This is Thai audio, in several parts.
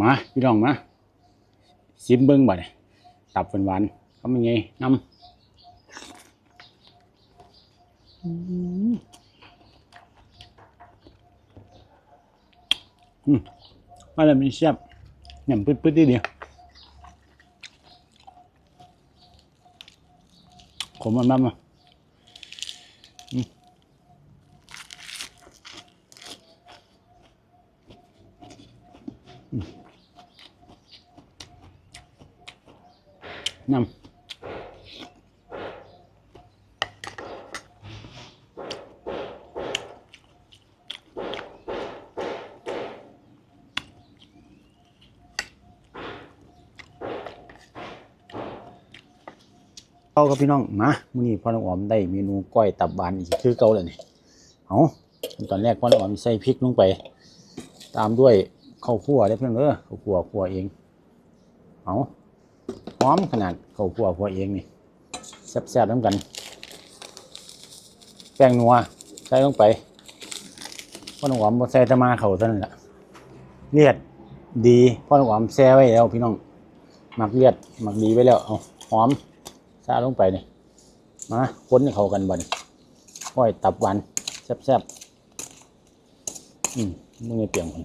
มา พี่น้องมาซิมเบิ้งบ่เนี่ยตับหวานๆเขาเป็นไงน้ำอืมอืมมาแล้วมีเสียบหยำปืดๆดีเดียวขมมันบ้างมา น้ำเอากับพี่น้องมามื้อนี้พ่อน้องออมได้เมนูก้อยตับบานอีกคือเก่าเลยนี่เอาตอนแรกพ่อน้องออมใส่พริกลงไป ตามด้วยข้าวคั่วได้เพื่อนเออข้าวคั่วคั่วเองเอา อมขนาดเข้าวคั่วคั่วเองนี่แซ่บๆน้ำกัน แป้งนัวใส่ลงไปพ่อน้องออมใส่ตะมาเขาเท่านั้นแหละเลียดดีพ่อน้องออมแซ่ไว้แล้วพี่น้องหมักเลียดหมักดีไว้แล้วเอาหอมซาลงไปนี่มาค้นให้เข้ากันบ่นี่ก้อยตับหวานแซ่บๆอืมมึงไม่เปลี่ยนคน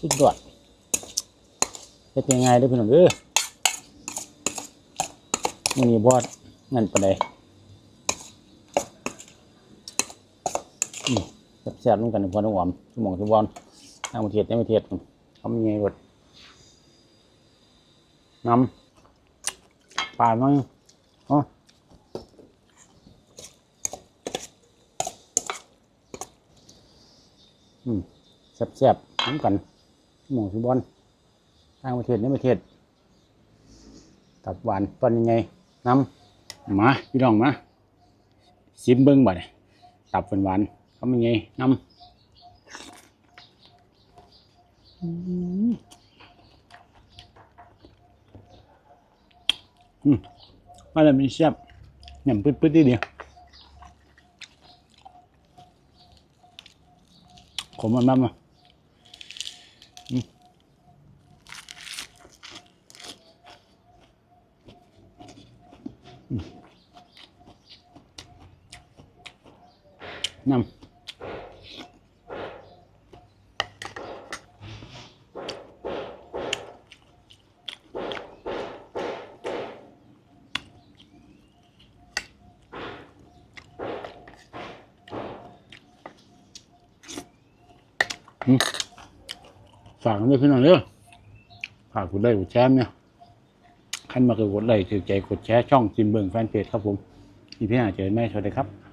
สุดยอด เป็นยังไงด้อพี่น้องเด้อมึงนี่บอดนั่นปานใดอืมแซ่บๆลงกันในพอน้องหอมสมองสมบอลทางประเทศในประเทศเขามีไงกดน้ำปลาน่อยอ๋ออืมแซ่บๆน้ำกันหมูสุบอน ต่างประเทศในประเทศตับหวานตอนยังไงน้ำมาพี่น้องมาซิมเบิ้งบ่เนี่ยตับหวานๆเขาเป็นไงน้ำอืมอืมมาแล้วมีเสียบหยำปืดๆดีเดียวขมมันบ้างมาอืมอืม น้ำฝากด้วยพี่น้องเด้อฝากกดไลค์กดแชร์เนี่ย ขั้นมากดไลค์ถือใจกดแชร์ช่องจิมเบิงแฟนเพจครับผมอีพี่อาเจอแม่สวัสดีครับ